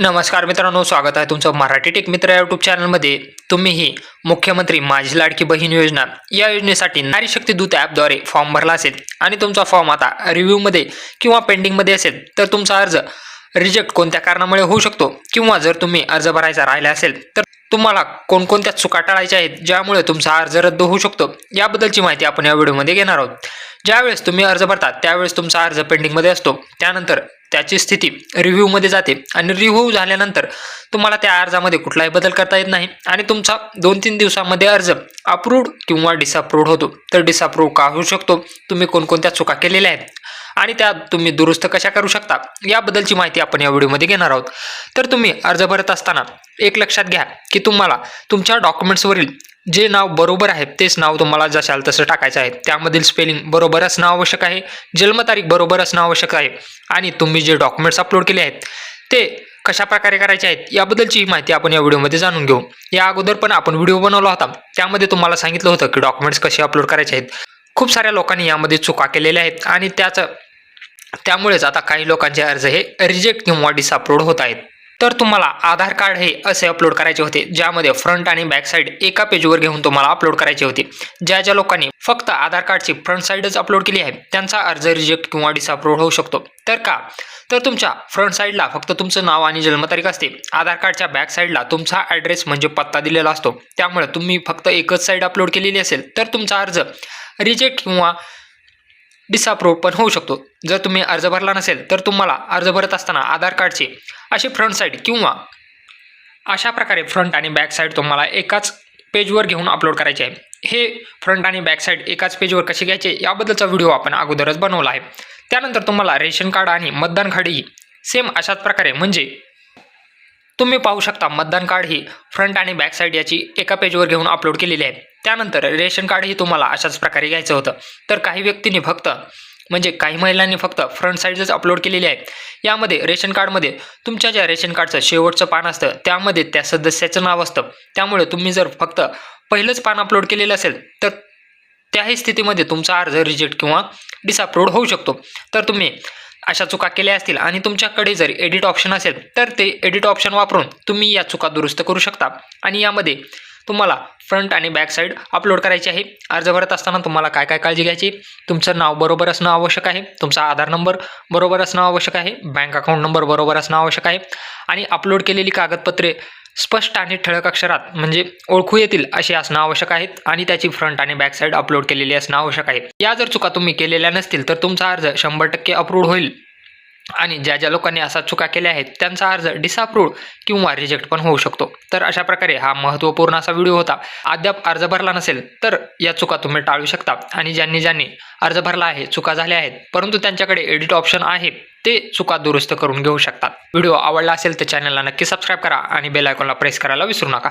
नमस्कार मित्रांनो स्वागत आहे तुमचं मराठी टेक मित्र या यूट्यूब चॅनलमध्ये तुम्हीही मुख्यमंत्री माझी लाडकी बहीण योजना या योजनेसाठी नारी शक्ती दूत ॲपद्वारे फॉर्म भरला असेल आणि तुमचा फॉर्म आता रिव्ह्यूमध्ये किंवा पेंडिंगमध्ये असेल तर तुमचा अर्ज रिजेक्ट कोणत्या कारणामुळे होऊ शकतो? किंवा जर तुम्ही अर्ज भरायचा राहिला असेल तर तुम्हाला कोणकोणत्या चुका टाळायच्या आहेत ज्यामुळे तुमचा अर्ज रद्द होऊ शकतो? याबद्दलची माहिती आपण या व्हिडिओमध्ये घेणार आहोत. ज्यावेळेस तुम्ही अर्ज भरता त्यावेळेस तुमचा अर्ज पेंडिंगमध्ये असतो. त्यानंतर त्याची स्थिती रिव्ह्यूमध्ये जाते आणि रिव्ह्यू झाल्यानंतर तुम्हाला त्या अर्जामध्ये कुठलाही बदल करता येत नाही आणि तुमचा दोन तीन दिवसामध्ये अर्ज अप्रूव्ड किंवा डिसअप्रूव्ड होतो. तर डिसअप्रूव्ह का होऊ शकतो? तुम्ही कोणकोणत्या चुका केलेल्या आहेत? आणि त्या तुम्ही दुरुस्त कशा करू शकता याबद्दलची माहिती आपण या व्हिडिओमध्ये घेणार आहोत. तर तुम्ही अर्ज भरत असताना एक लक्षात घ्या की तुम्हाला तुमच्या डॉक्युमेंट्सवरील जे नाव बरोबर आहे तेच नाव तुम्हाला जशाल तसं टाकायचं आहे. त्यामधील स्पेलिंग बरोबर असणं आवश्यक आहे जन्मतारीख बरोबर असणं आवश्यक आहे आणि तुम्ही जे डॉक्युमेंट्स अपलोड केले आहेत ते कशा प्रकारे करायचे आहेत याबद्दलची माहिती आपण या व्हिडिओमध्ये जाणून घेऊ. या अगोदर पण आपण व्हिडिओ बनवला होता त्यामध्ये तुम्हाला सांगितलं होतं की डॉक्युमेंट्स कसे अपलोड करायचे आहेत. खूप साऱ्या लोकांनी यामध्ये चुका केलेल्या आहेत आणि त्याचं त्यामुळेच आता काही लोकांचे अर्ज हे रिजेक्ट किंवा डिसअप्रूव्ड होत आहेत. तर तुम्हाला आधार कार्ड हे असे अपलोड करायचे होते ज्यामध्ये फ्रंट आणि बॅक साईड एका पेजवर घेऊन तुम्हाला अपलोड करायचे होते. ज्या ज्या लोकांनी फक्त आधार कार्डची फ्रंट साईडच अपलोड केली आहे त्यांचा अर्ज रिजेक्ट किंवा डिसअप्रूव्ड होऊ शकतो. तर का? तर तुमच्या फ्रंट साईडला फक्त तुमचं नाव आणि जन्मतारीख असते. आधार कार्डच्या बॅक साईडला तुमचा ॲड्रेस म्हणजे पत्ता दिलेला असतो. त्यामुळे तुम्ही फक्त एकच साईड अपलोड केलेली असेल तर तुमचा अर्ज रिजेक्ट किंवा डिसअप्रूव्ह पण होऊ शकतो. जर तुम्ही अर्ज भरला नसेल तर तुम्हाला अर्ज भरत असताना आधार कार्डचे असे फ्रंट साईड किंवा अशा प्रकारे फ्रंट आणि बॅक साईड तुम्हाला एकाच पेजवर घेऊन अपलोड करायचे आहे. हे फ्रंट आणि बॅक साईड एकाच पेजवर कसे घ्यायचे याबद्दलचा व्हिडिओ आपण अगोदरच बनवला आहे. त्यानंतर तुम्हाला रेशन कार्ड आणि मतदान कार्डही सेम अशाच प्रकारे म्हणजे तुम्ही पाहू शकता मतदान कार्ड ही फ्रंट आणि बॅक साईड याची एका पेजवर घेऊन अपलोड केलेली आहे. त्यानंतर रेशन कार्डही तुम्हाला अशाच प्रकारे घ्यायचं होतं. तर काही व्यक्तींनी फक्त म्हणजे काही महिलांनी फक्त फ्रंट साईडच अपलोड केलेली आहे. यामध्ये रेशन कार्डमध्ये तुमच्या ज्या रेशन कार्डचं शेवटचं पान असतं त्यामध्ये त्या सदस्याचं नाव असतं. त्यामुळे तुम्ही जर फक्त पहिलंच पान अपलोड केलेलं असेल तर त्याही स्थितीमध्ये तुमचा अर्ज रिजेक्ट किंवा डिसअप्रूव्ड होऊ शकतो. तर तुम्ही अशा चुका केल्या असतील आणि तुमच्याकडे जर एडिट ऑप्शन असेल तर ते एडिट ऑप्शन वापरून तुम्ही या चुका दुरुस्त करू शकता. आणि यामध्ये तुम्हाला फ्रंट आणि बॅक साईड अपलोड करायची आहे. अर्ज भरत असताना तुम्हाला काय काय काळजी घ्यायची? तुमचं नाव बरोबर असणं आवश्यक आहे. तुमचा आधार नंबर बरोबर असणं आवश्यक आहे. बँक अकाउंट नंबर बरोबर असणं आवश्यक आहे. आणि अपलोड केलेली कागदपत्रे स्पष्ट आणि ठळक अक्षरात म्हणजे ओळखू येतील अशी असणं आवश्यक आहेत आणि त्याची फ्रंट आणि बॅक साईड अपलोड केलेली असणं आवश्यक आहे. या जर चुका तुम्ही केलेल्या नसतील तर तुमचा अर्ज शंभर टक्के अप्रूव्ह होईल. आणि ज्या ज्या लोकांनी असा चुका केल्या आहेत त्यांचा अर्ज डिसअप्रूव्ड किंवा रिजेक्ट पण होऊ शकतो. तर अशा प्रकारे हा महत्त्वपूर्ण असा व्हिडिओ होता. अद्याप अर्ज भरला नसेल तर या चुका तुम्ही टाळू शकता. आणि ज्यांनी ज्यांनी अर्ज भरला आहे चुका झाल्या आहेत परंतु त्यांच्याकडे एडिट ऑप्शन आहे ते चुका दुरुस्त करून घेऊ शकतात व्हिडिओ आवडला असेल तर चॅनलला नक्की सबस्क्राईब करा आणि बेल आयकॉनला प्रेस करायला विसरू नका.